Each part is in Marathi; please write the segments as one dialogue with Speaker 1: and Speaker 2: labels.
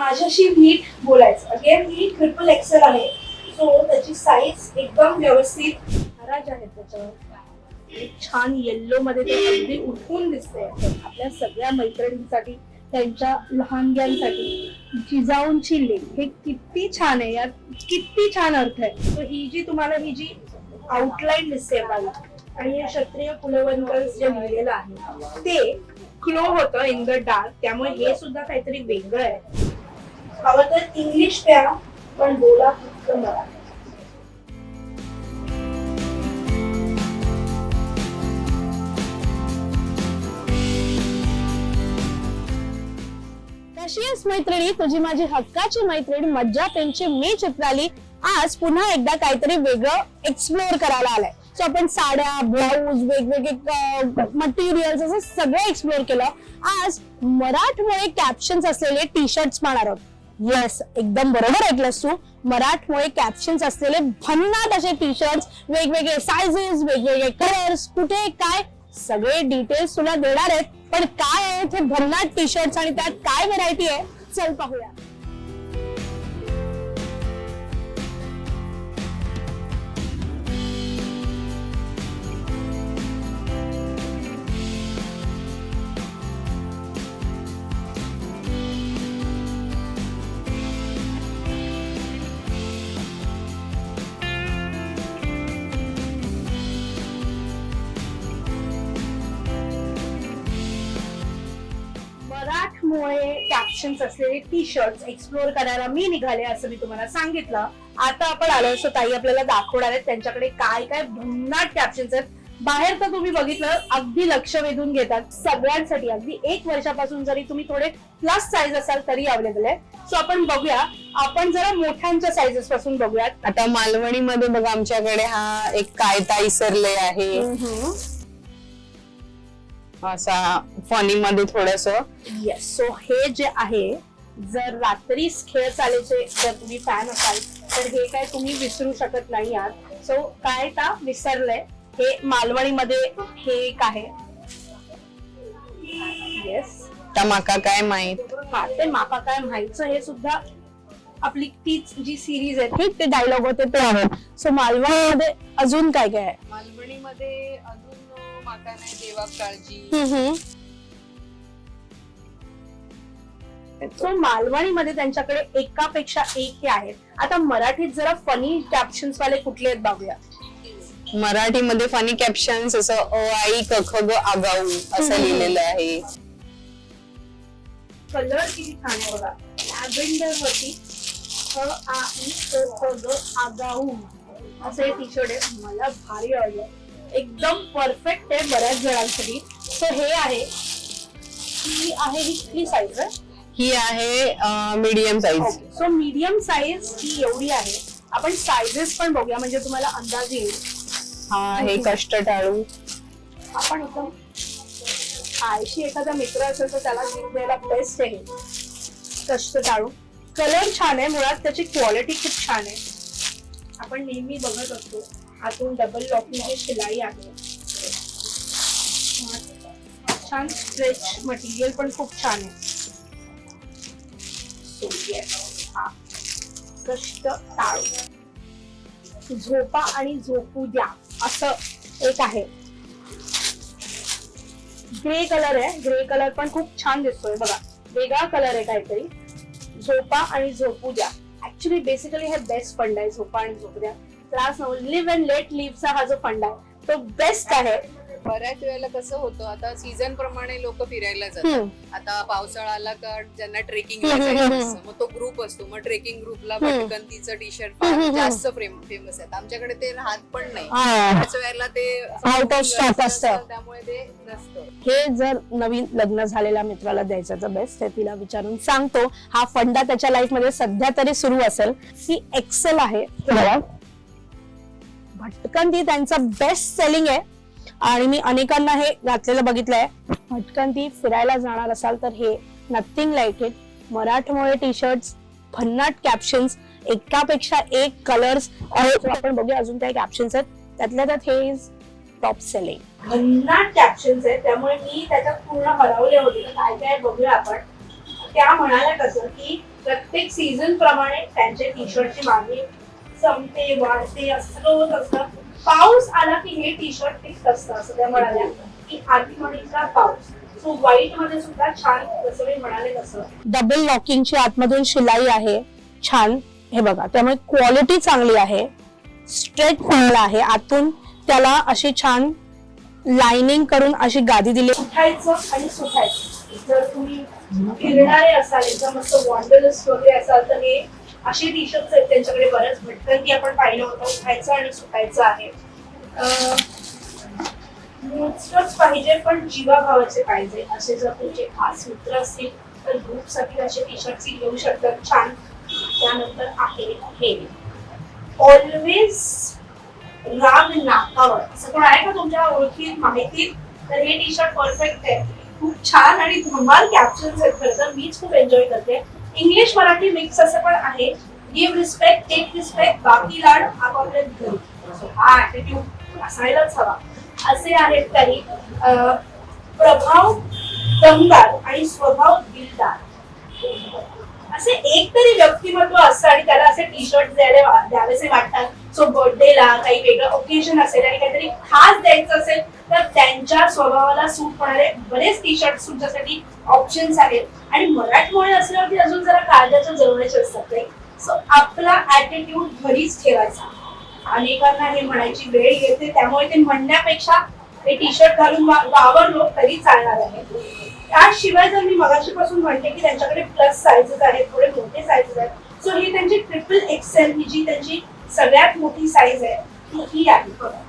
Speaker 1: माझ्याशी नीट बोलायचं. अगेन मी ट्रिपल एक्सेल आहे. सो त्याची साईज एकदम व्यवस्थित. महाराज आहेत त्याच्यावर छान येल्लो मध्ये ते अगदी उठून दिसते आपल्या सगळ्या मैत्रिणींसाठी त्यांच्या लहानग्यांसाठी जिजाऊंची लेख हे किती छान आहे. यात किती छान अर्थ आहे. तर ही जी तुम्हाला ही जी आउटलाईन दिसते मला आणि हे क्षत्रिय कुलवंतर जे लिहिलेलं आहे ते क्लो होतं इन द डार्क त्यामुळे हे सुद्धा काहीतरी वेगळं आहे. हवं तर इंग्लिश प्या पण बोला फक्त मराठी.
Speaker 2: कशी मैत्रिणी? तुझी माझी हक्काची मैत्रीण मज्जा त्यांची मी चित्राली. आज पुन्हा एकदा काहीतरी वेगळं एक्सप्लोअर करायला आलंय. सो आपण साड्या ब्लाऊज वेगवेगळे मटेरियल्स असं सगळं एक्सप्लोअर केलं. आज मराठमोळे कॅप्शन्स असलेले टी शर्ट्स पाहणार आहोत. येस एकदम बरोबर ऐकलंस तू. मराठमोळे कॅप्शन्स असलेले भन्नाट असे टी शर्ट वेगवेगळे सायझेस वेगवेगळे कलर्स कुठे काय सगळे डिटेल्स तुला देणार आहेत. पण काय आहे ते भन्नाट टी शर्ट्स आणि त्यात काय व्हरायटी आहे? चल पाहूया.
Speaker 1: मराठमोळे कॅप्शन्स असलेले टी शर्ट एक्सप्लोअर करायला मी निघाले असं मी तुम्हाला सांगितलं. आता आपण आलो सो ताई आपल्याला दाखवणार आहेत त्यांच्याकडे काय काय भन्नाट कॅप्शन्स आहेत. बाहेर तर तुम्ही बघितलं अगदी लक्ष वेधून घेतात. सगळ्यांसाठी अगदी एक वर्षापासून जरी तुम्ही थोडे प्लस साईज असाल तरी अवेलेबल आहे. सो आपण बघूया. आपण जरा मोठ्यांच्या साईजेस पासून बघूयात.
Speaker 2: आता मालवणी मध्ये बघा आमच्याकडे हा एक कायता इसरले आहे. असा फनी मध्ये थोडस.
Speaker 1: येस सो हे जे आहे जर रात्री खेळ चालायचे जर तुम्ही फॅन असाल तर हे काय तुम्ही विसरू शकत नाही आहात सो काय ता विसरलंय हे मालवणीमध्ये हे एक आहे. येस
Speaker 2: माका काय माहीत?
Speaker 1: हा ते मापा काय माहितचं हे सुद्धा आपली तीच जी सिरीज आहे
Speaker 2: ठीक ते डायलॉग होते ते आहेत सो मालवणी मध्ये अजून काय काय आहे?
Speaker 3: मालवणीमध्ये अजून माका नाही देवा काळजी.
Speaker 2: हम्म.
Speaker 1: सो मालवणीमध्ये त्यांच्याकडे एकापेक्षा एक हे आहेत. आता मराठीत जरा फनी कॅप्शन्स वाले कुठले आहेत बघूया.
Speaker 2: मराठीमध्ये फनी कॅप्शन्स असं अ आई क ख ग आगाऊ असं. लिहिलेलं आहे.
Speaker 1: कलर किती छान आहे बघा. लॅव्हेंडर वरती अ आ इ क ख ग आगाऊ. असं हे टी शर्ट आहे. मला भारी आवडलं. एकदम परफेक्ट आहे बऱ्याच जणांसाठी. सो हे आहे. ही आहे ही किती साईज आहे?
Speaker 2: ही आहे medium size
Speaker 1: so medium size ही एवढी आहे. आपण साईजेस पण बघूया. म्हणजे तुम्हाला अंदाज येईल.
Speaker 2: हा हे कष्ट टाळू.
Speaker 1: आपण एकदम आयशी एखादा मित्र असेल तर त्याला गिफ्ट द्यायला बेस्ट आहे. कष्ट टाळू. कलर छान आहे मुळात. त्याची क्वालिटी खूप छान आहे. आपण नेहमी बघत असतो. आतून डबल लॉकिंग जी शिलाई आहे. छान स्ट्रेच मटेरियल पण खूप छान आहे. हा. कष्ट टाळू. झोपा आणि झोपू द्या. असं एक आहे. ग्रे कलर आहे. ग्रे कलर पण खूप छान दिसतोय बघा. वेगळा कलर आहे काहीतरी. झोपा आणि झोपू द्या. ऍक्च्युली बेसिकली हे बेस्ट फंड आहे. झोपा आणि झोपू द्या. त्रास नको लिव्ह अँड लेट लिव्हचा हा जो फंड आहे तो बेस्ट आहे
Speaker 3: बऱ्याच वेळेला कसं होतं आता सीझन प्रमाणे लोक फिरायला जातात आता पावसाळा आला का ज्यांना ट्रेकिंग मग तो ग्रुप असतो मग ट्रेकिंग ग्रुपला. भटकंतीचं टी शर्ट. जास्त फेमस आहेत आमच्याकडे ते राहत पण नाही. त्याच वेळेला ते
Speaker 2: Out of stock असतं.
Speaker 3: त्यामुळे ते नसतं
Speaker 2: हे जर नवीन लग्न झालेल्या मित्राला द्यायचं तर बेस्ट आहे तिला विचारून सांगतो हा फंडा त्याच्या लाईफमध्ये सध्या तरी सुरू असेल ही एक्सेल आहे. भटकंती त्यांचा बेस्ट सेलिंग आहे. आणि मी अनेकांना हे घातलेलं बघितलंय. भटकंती फिरायला जाणार असाल तर हे नथिंग लाईक इट मराठमोळे टी शर्ट भन्नाट कॅप्शन्स एकापेक्षा एक कलर्स आपण बघूया अजून काही कॅप्शन्स आहेत. त्यातल्या त्यात हे इज टॉप सेलिंग
Speaker 1: भन्नाट कॅप्शन्स आहेत. त्यामुळे मी त्याच्यात पूर्ण हरवले होते. काय काय बघूया आपण. त्या म्हणाल्या कसं की प्रत्येक सीझन प्रमाणे त्यांचे टी शर्टची मागणी संपते वाढते असं होत असतं. पाऊस आला की हे टी शर्ट फिक्स असतं असं त्या म्हणाल्या. की आठवणीचा पाऊस. सो व्हाईटमध्ये सुद्धा छान जसं मी म्हणाले तसं.
Speaker 3: डबल लॉकिंगची आतमधून शिलाई आहे. छान. हे बघा त्यामुळे क्वालिटी चांगली आहे. स्ट्रेच चांगला आहे. आतून त्याला अशी छान लाइनिंग करून अशी गादी दिली.
Speaker 1: उठायचं आणि सुटायचं जर तुम्ही फिरणारे असाल एकदम मस्त वॉन्डरलिस्ट वगैरे असाल तर हे असे टी शर्ट आहेत त्यांच्याकडे बऱ्याच भटकन की आपण पाहिलं होतं उठायचं आणि सुटायचं आहे. नुसतंच पाहिजे पण जीवाभावाचे पाहिजे असे जर तुमचे खास मित्र असतील तर ग्रुपसाठी असे टी शर्ट घेऊ शकतात छान. त्यानंतर आहे हे. ऑलवेज राग नाकावर. असं कोण आहे का तुमच्या ओळखीत माहितीत तर हे टी शर्ट परफेक्ट आहे. खूप छान आणि धमाल कॅप्शन्स आहेत खरं तर मीच खूप एन्जॉय करते. इंग्लिश मराठी मिक्स असं पण आहे. गिव्ह रिस्पेक्ट टेक रिस्पेक्ट बाकी लाड आपापल्या घरी. हा ऍटिट्यूड असायलाच हवा. असे आहेत काही प्रभाव दमदार आणि स्वभाव दिलदार. असे एक तरी व्यक्तिमत्व असतं आणि त्याला असे टी शर्ट द्यायला द्यावेसे वाटतात. सो बर्थडेला काही वेगळं ओकेजन असेल आणि काहीतरी खास द्यायचं असेल तर त्यांच्या स्वभावाला सूट होणारे बरेच टी शर्ट तुमच्यासाठी ऑप्शन्स आहेत. आणि मराठमोळे असल्यावरती अजून जरा काळजाच्या जवळचे असतात ते सो आपला ऍटिट्यूड घरीच ठेवायचा. अनेकांना हे म्हणायची वेळ येते त्यामुळे ते म्हणण्यापेक्षा ते टी शर्ट घालून वावरलो तरी चालणार आहे. त्याशिवाय जर मी मगाशीपासून म्हणते की त्यांच्याकडे प्लस साईजेस आहेत थोडे मोठे साईजेस आहेत. सो ही त्यांची ट्रिपल एक्सेल ही जी त्यांची सगळ्यात मोठी साईज आहे ती ही आहे बघा.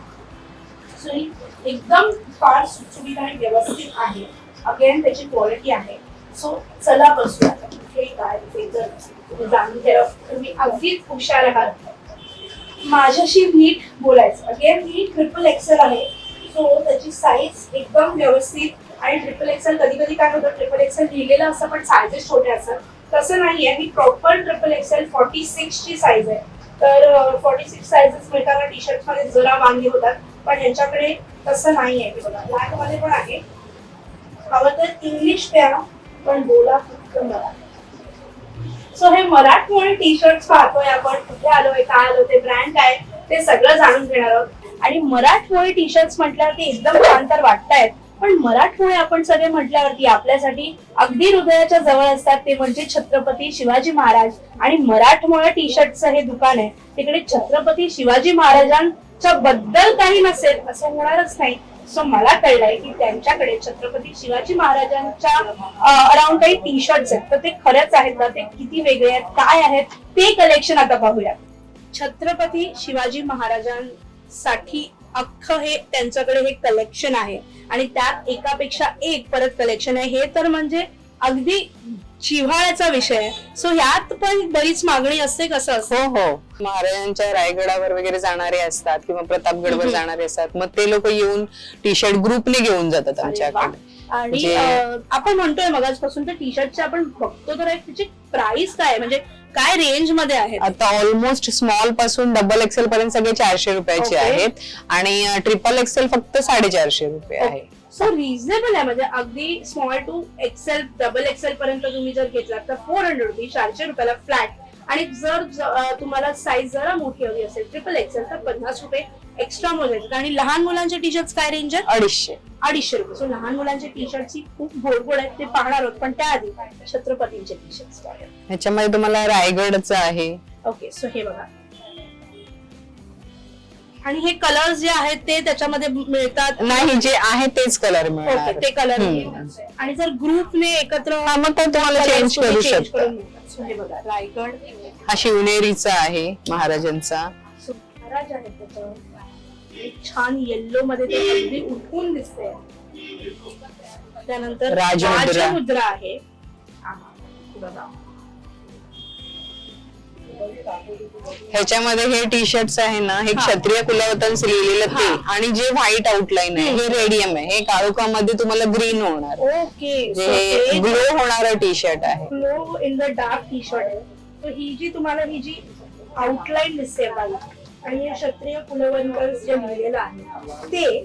Speaker 1: सो ही एकदम फार सुटसुटीत आणि व्यवस्थित आहे. अगेन त्याची क्वालिटी आहे. सो चला बसूया. कुठे काय ते जर तुम्ही जाणून घ्या. तुम्ही अगदीच हुशार आहात. माझ्याशी नीट बोलायचं. अगेन ही ट्रिपल एक्सेल आहे. जो त्याची साईज एकदम व्यवस्थित आणि ट्रिपल एक्सेल कधी कधी काय होतं ट्रिपल एक्सेल लिहिलेलं असतं पण सायझेस छोटे असतात. तसं नाही आहे ही proper triple XL forty six ची साईज आहे. तर फॉर्टी सिक्स साईजेस मिळताना टी शर्टमध्ये जरा वांगे होतात पण ह्यांच्याकडे तसं नाही आहे बघा. लॅकमध्ये पण आहे. हवं तर इंग्लिश प्या पण बोला फक्त मराठी. सो हे मराठमोळी टी शर्ट पाहतोय आपण. कुठे आलोय काय आलो ते ब्रँड काय? ते सगळं जाणून घेणार आहोत. आणि मराठमोळी टी शर्ट म्हटल्यावरती एकदम छान तर वाटतायत. पण मराठमोळे आपण सगळे म्हटल्यावरती आपल्यासाठी अगदी हृदयाच्या जवळ असतात ते म्हणजे छत्रपती शिवाजी महाराज. आणि मराठमोळे टी शर्टचं हे दुकान आहे. तिकडे छत्रपती शिवाजी महाराजांच्या बद्दल काही नसेल असं होणारच नाही. सो मला कळलंय की त्यांच्याकडे छत्रपती शिवाजी महाराजांच्या अराउंड काही टी शर्ट्स आहेत. तर ते खरंच आहेत ना? ते किती वेगळे आहेत? काय आहेत? ते कलेक्शन आता पाहूया छत्रपती शिवाजी महाराजांसाठी अख्खं हे त्यांच्याकडे हे कलेक्शन आहे. आणि त्यात एकापेक्षा एक परत कलेक्शन आहे. हे तर म्हणजे अगदी जिव्हाळ्याचा विषय आहे. सो यात पण बरीच मागणी असते कसं असतं?
Speaker 2: हो हो. महाराजांच्या रायगडावर वगैरे जाणारे असतात किंवा प्रतापगडवर. जाणारे असतात. मग ते लोक येऊन टी शर्ट ग्रुपने घेऊन जातात. आमच्याकडे.
Speaker 1: आणि
Speaker 2: जे-
Speaker 1: अं, आपण म्हणतोय मगाचपासून तर टी शर्टचे आपण बघतो तर त्याची प्राइस काय? म्हणजे काय रेंजमध्ये आहे?
Speaker 2: आता ऑलमोस्ट स्मॉलपासून डबल एक्सेल पर्यंत सगळे चारशे रुपयाचे. आहेत. आणि ट्रिपल एक्सेल फक्त साडेचारशे रुपये आहे.
Speaker 1: सो रिझनेबल आहे. म्हणजे अगदी small to XL double XL पर्यंत तुम्ही जर घेतलात तर फोर हंड्रेड रुपीज चारशे रुपयाला फ्लॅट आणि जर तुम्हाला साईज जरा मोठी हवी असेल ट्रिपल एक्सेल तर पन्नास रुपये एक्स्ट्रा मोजायचे आणि लहान मुलांचे टी शर्ट काय रेंज आहे
Speaker 2: अडीचशे.
Speaker 1: अडीचशे रुपये. सो लहान मुलांचे टी शर्टची खूप गोड आहेत ते पाहणार आहोत. पण त्याआधी छत्रपतींचे टी शर्ट
Speaker 2: ह्याच्यामध्ये तुम्हाला रायगडचं आहे.
Speaker 1: ओके सो हे बघा. आणि हे कलर्स जे आहेत ते त्याच्यामध्ये मिळतात.
Speaker 2: नाही जे आहे तेच कलर मिळणार.
Speaker 1: ते कलर. आणि जर ग्रुपने एकत्र
Speaker 2: मग तुम्हाला चेंज करू शकता.
Speaker 1: हे रायगड.
Speaker 2: हा शिवनेरीचा आहे महाराजांचा.
Speaker 1: महाराज एक छान येल्लो मध्ये ते अगदी उठून दिसते त्यानंतर
Speaker 2: राजमुद्रा.
Speaker 1: आहे. आहा, बघा.
Speaker 2: ह्याच्यामध्ये हे टी शर्ट्स आहे ना हे. क्षत्रिय कुलवतन्स लिहिलेलं ते. आणि जे व्हाईट आउटलाईन आहे हे रेडियम आहे. हे काळोखामध्ये तुम्हाला ग्रीन होणार.
Speaker 1: ओके
Speaker 2: ग्लो होणार टी शर्ट आहे.
Speaker 1: Glow in the dark T shirt आहे ही जी तुम्हाला ही जी आउटलाईन दिसते आणि हे क्षत्रिय कुलवंतर्स जे लिहिलेलं आहे ते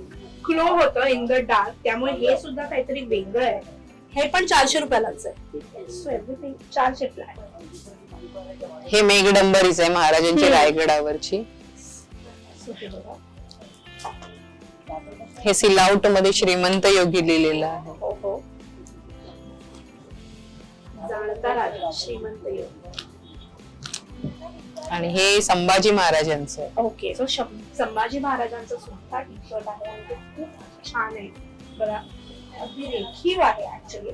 Speaker 1: ग्लो होतं इन द डार्क त्यामुळे हे सुद्धा काहीतरी वेगळं आहे. हे पण चारशे रुपयालाच आहे. सो एव्हरीथिंग चारशे फ्लॅट
Speaker 2: हे मेघडंबरीच आहे महाराजांची. रायगडावरची.
Speaker 1: हे
Speaker 2: सिलाउटमध्ये श्रीमंत योगी लिहिलेलं आहे.
Speaker 1: हो हो.
Speaker 2: आणि हे संभाजी महाराजांचं.
Speaker 1: ओके सो संभाजी महाराजांचं सुद्धा टी शर्ट आहे. आणि ते खूप छान आहे. बघा अगदी रेखीव आहे ऍक्च्युली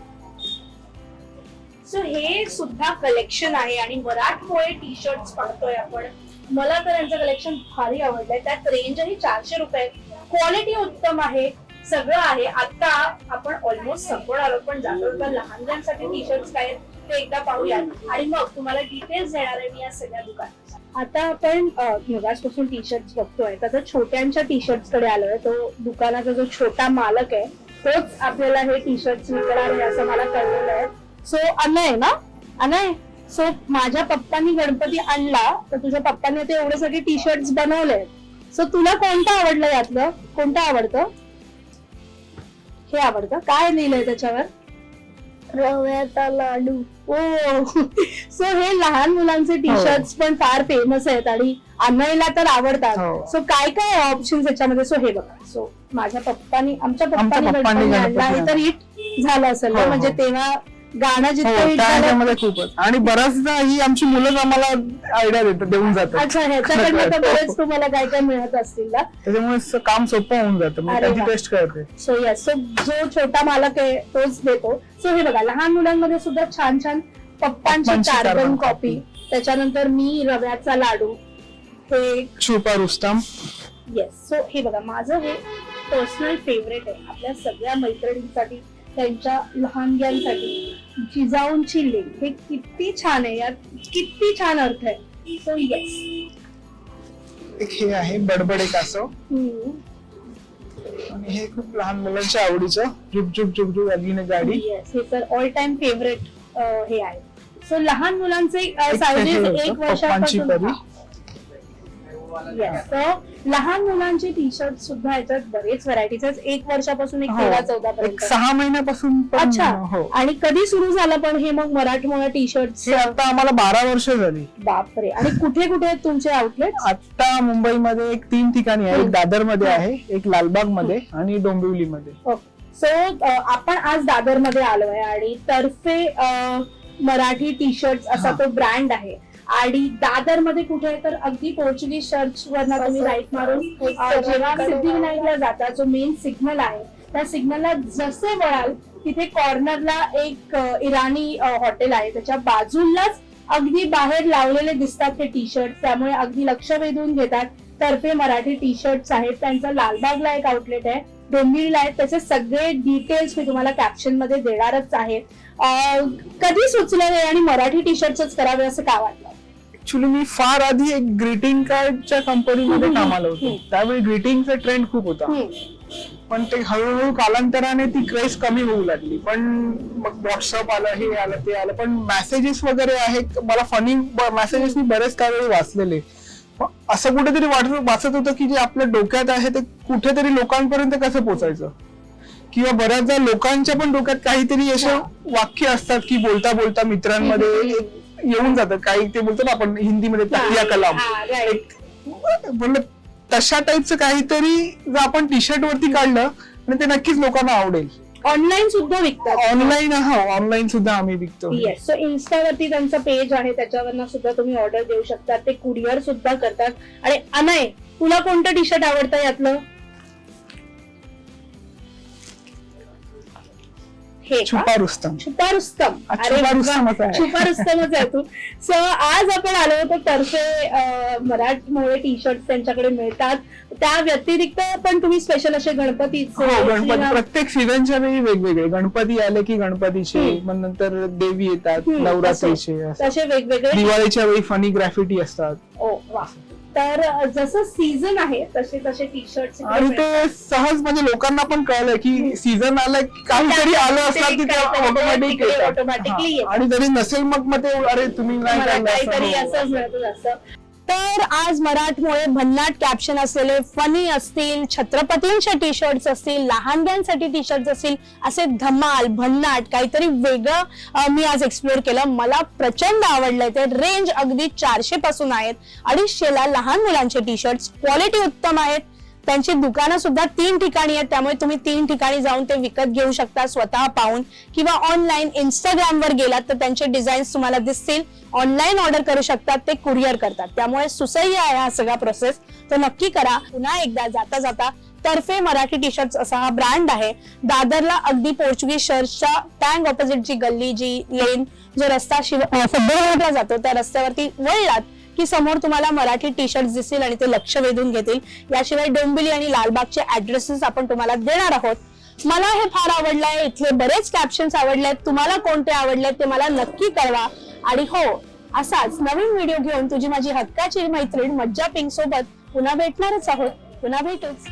Speaker 1: सो हे सुद्धा कलेक्शन आहे आणि मराठमोळे टी शर्ट पाहतोय आपण. मला तर यांचं कलेक्शन भारी आवडलंय. त्यात रेंजही चारशे रुपये. क्वालिटी उत्तम आहे. सगळं आहे. आता आपण ऑलमोस्ट संपवणार आलो पण जातो तर लहानग्यांसाठी टी शर्ट काय ते एकदा पाहूयात. आणि मग तुम्हाला डिटेल्स देणार आहे मी या सगळ्या दुकानात आता आपण मगासपासून टी शर्ट बघतोय. तर छोट्यांच्या टी शर्टकडे आलोय तो दुकानाचा जो छोटा मालक आहे तोच आपल्याला हे टी शर्ट विकणार आहे असं मला कळलेलं आहे. सो अनय ना? अनय सो माझ्या पप्पांनी गणपती आणला तर तुझ्या पप्पांनी ते एवढे सगळे टी शर्ट बनवले. सो तुला कोणतं आवडलं यातलं? कोणतं आवडतं? हे आवडतं. काय लिहिलंय त्याच्यावर? रव्याचा लाडू. ओ सो हे लहान मुलांचे टी शर्ट पण फार फेमस आहेत आणि अनयला तर आवडतात.
Speaker 4: हो.
Speaker 1: सो काय काय ऑप्शन याच्यामध्ये? सो हे बघा. सो माझ्या पप्पानी आमच्या पप्पानी गणपती आणला हे तर हिट झालं असेल
Speaker 4: हो,
Speaker 1: म्हणजे
Speaker 4: हो.
Speaker 1: तेव्हा गाणं
Speaker 4: हो
Speaker 1: जितकं
Speaker 4: खूपच. आणि बऱ्याचदा ही आमची मुलंच आम्हाला आयडिया देतात देऊन जातात.
Speaker 1: अच्छा ह्याच्याकडनं तर बरेच तुम्हाला काय काय मिळत असतील ना?
Speaker 4: त्याच्यामुळे स- काम सोपं होऊन जातं म्हणजे
Speaker 1: अरे
Speaker 4: त्याची
Speaker 1: वा.
Speaker 4: टेस्ट कळते.
Speaker 1: सो यस सो जो छोटा मालक आहे तोच देतो. सो हे बघा लहान मुलांमध्ये सुद्धा छान छान पप्पांची
Speaker 4: पप्पांची
Speaker 1: कार्बन
Speaker 4: carbon
Speaker 1: कॉपी. त्याच्यानंतर मी रव्याचा लाडू. हे
Speaker 4: छुपा रुस्तम.
Speaker 1: येस सो हे बघा माझं हे पर्सनल फेवरेट आहे. आपल्या सगळ्या मैत्रिणींसाठी त्यांच्या लहानग्यांसाठी. जिजाऊंची लेख हे किती छान आहे यात किती छान अर्थ आहे. सो येस
Speaker 4: एक हे आहे बडबड एक असं. आणि हे खूप लहान मुलांच्या आवडीचं. झुक झुक झुक झुक अगीने गाडी.
Speaker 1: येस हे तर ऑल टाइम फेवरेट हे आहे. सो लहान मुलांचे
Speaker 4: होतं,
Speaker 1: एक वर्षापासून. येस तर लहान मुलांचे टी शर्ट सुद्धा याच्यात बरेच व्हरायटीज आहेत. एक वर्षापासून एक
Speaker 4: हो.
Speaker 1: तेरा चौदा
Speaker 4: एक
Speaker 1: पर्यंत
Speaker 4: सहा महिन्यापासून पण
Speaker 1: अच्छा.
Speaker 4: हो.
Speaker 1: आणि कधी सुरू झालं पण हे मग मराठमोळा टी शर्ट
Speaker 4: हे आता आम्हाला बारा वर्ष झाली.
Speaker 1: बापरे. आणि कुठे कुठे आहेत तुमचे आउटलेट
Speaker 4: आता मुंबईमध्ये एक तीन ठिकाणी आहे. एक दादरमध्ये आहे एक लालबागमध्ये आणि डोंबिवली मध्ये
Speaker 1: सो आपण आज दादरमध्ये आलोय आणि तर्फे अ, मराठी टी शर्ट असा
Speaker 4: हा.
Speaker 1: तो ब्रँड आहे. आणि दादरमध्ये कुठे आहे तर अगदी पोर्चुगीज चर्च वरनं तुम्ही राईट मारून जेव्हा सिद्धिविनायकला जाता जो मेन सिग्नल आहे त्या सिग्नलला जसे वळाल तिथे कॉर्नरला एक इराणी हॉटेल आहे. त्याच्या बाजूलाच अगदी बाहेर लावलेले दिसतात ते टी शर्ट त्यामुळे अगदी लक्ष वेधून घेतात तर्फे मराठी टी शर्ट आहेत. त्यांचं लालबागला एक आउटलेट आहे. डोंबिवलीला आहे त्याचे सगळे डिटेल्स मी तुम्हाला कॅप्शनमध्ये देणारच आहे. कधी सुचलं हे आणि मराठी टी शर्टच करावे असं का वाटलं?
Speaker 4: ऍक्च्युली मी फार आधी एक ग्रीटिंग कार्डच्या कंपनीमध्ये कामाला होतो. त्यावेळी ग्रीटिंगचा ट्रेंड खूप होता. पण ते हळूहळू कालांतराने ती क्रेज कमी होऊ लागली. पण मग व्हॉट्सअप आलं हे आलं ते आलं. पण मेसेजेस वगैरे आहेत. मला फनी मेसेजेस मी बरेच त्यावेळी वाचलेले. पण असं कुठेतरी वाटत वाचत होतं की जे आपल्या डोक्यात आहे ते कुठेतरी लोकांपर्यंत कसं पोचायचं किंवा बऱ्याचदा लोकांच्या पण डोक्यात काहीतरी असे वाक्य असतात की बोलता बोलता मित्रांमध्ये येऊन जातात. काही ते बोलतो ना आपण हिंदीमध्ये तकिया कलाम.
Speaker 1: हा.
Speaker 4: म्हणलं तशा टाईपचं काहीतरी जर आपण टी शर्ट वरती काढलं आणि ते नक्कीच लोकांना आवडेल.
Speaker 1: ऑनलाईन सुद्धा विकतात.
Speaker 4: ऑनलाईन हा ऑनलाईन सुद्धा आम्ही विकतो.
Speaker 1: येस सो इन्स्टावरती त्यांचं पेज आहे त्याच्यावरनं सुद्धा तुम्ही ऑर्डर देऊ शकता. ते कुरिअर सुद्धा करतात. आणि अनय तुला कोणतं टी शर्ट आवडतं यातलं? हे का?
Speaker 4: छुपा रुस्तम
Speaker 1: छुपा रुस्तम
Speaker 4: छुपा रुस्तमच आहे.
Speaker 1: तू सो आज आपण आलो होतो तर्फे मराठमोळे टी शर्ट त्यांच्याकडे मिळतात त्या व्यतिरिक्त पण तुम्ही स्पेशल असे गणपतीचे
Speaker 4: हो गणपती प्रत्येक सीझनच्या वेळी वेगवेगळे गणपती आले की गणपतीचे. मग नंतर देवी येतात नवरात्रीचे असं.
Speaker 1: वेगवेगळे
Speaker 4: दिवाळीच्या वेळी फनी ग्रॅफिटी असतात
Speaker 1: तर जसं सीझन आहे तसे तसे टी शर्ट
Speaker 4: आणि ते सहज म्हणजे लोकांना पण कळलंय की सीझन आलंय काहीतरी आलं असणार की ऑटोमॅटिक. हा. आणि जरी नसेल मग मग ते अरे तुम्ही नाही असं.
Speaker 1: काहीतरी
Speaker 4: हो.
Speaker 1: असंच मिळत असतं तर आज मराठमोळे भन्नाट कॅप्शन असलेले फनी असतील छत्रपतींच्या टी शर्ट्स असतील लहानग्यांसाठी टी शर्ट्स असतील असे धमाल भन्नाट काहीतरी वेगळं मी आज एक्सप्लोर केलं. मला प्रचंड आवडलंय. ते रेंज अगदी चारशे पासून आहेत. अडीचशेला लहान मुलांचे टी शर्ट्स क्वालिटी उत्तम आहेत. त्यांची दुकानं सुद्धा तीन ठिकाणी आहेत. त्यामुळे तुम्ही तीन ठिकाणी जाऊन ते विकत घेऊ शकता स्वतः पाहून. किंवा ऑनलाईन इंस्टाग्रामवर गेलात तर त्यांचे डिझाईन्स तुम्हाला दिसतील. ऑनलाईन ऑर्डर करू शकतात ते कुरिअर करतात. त्यामुळे सुसह्य आहे हा सगळा प्रोसेस तो नक्की करा. पुन्हा एकदा जाता जाता तर्फे मराठी टी शर्ट असा हा ब्रँड आहे. दादरला अगदी पोर्चुगीज शर्टच्या टँग ऑपोजिट जी गल्ली जी लेन जो रस्ता शिव सध्या जातो त्या रस्त्यावरती वळलात की समोर तुम्हाला मराठी टी शर्ट दिसतील आणि ते लक्ष वेधून घेतील. याशिवाय डोंबिवली आणि लालबागचे ऍड्रेसेस आपण तुम्हाला देणार आहोत. मला हे फार आवडलंय इथले बरेच कॅप्शन्स आवडलेत. तुम्हाला कोणते आवडलेत ते मला नक्की कळवा. आणि हो असाच नवीन व्हिडिओ घेऊन तुझी माझी हक्काची मैत्रीण मज्जा पिंक सोबत पुन्हा भेटणारच आहोत. पुन्हा भेटूच.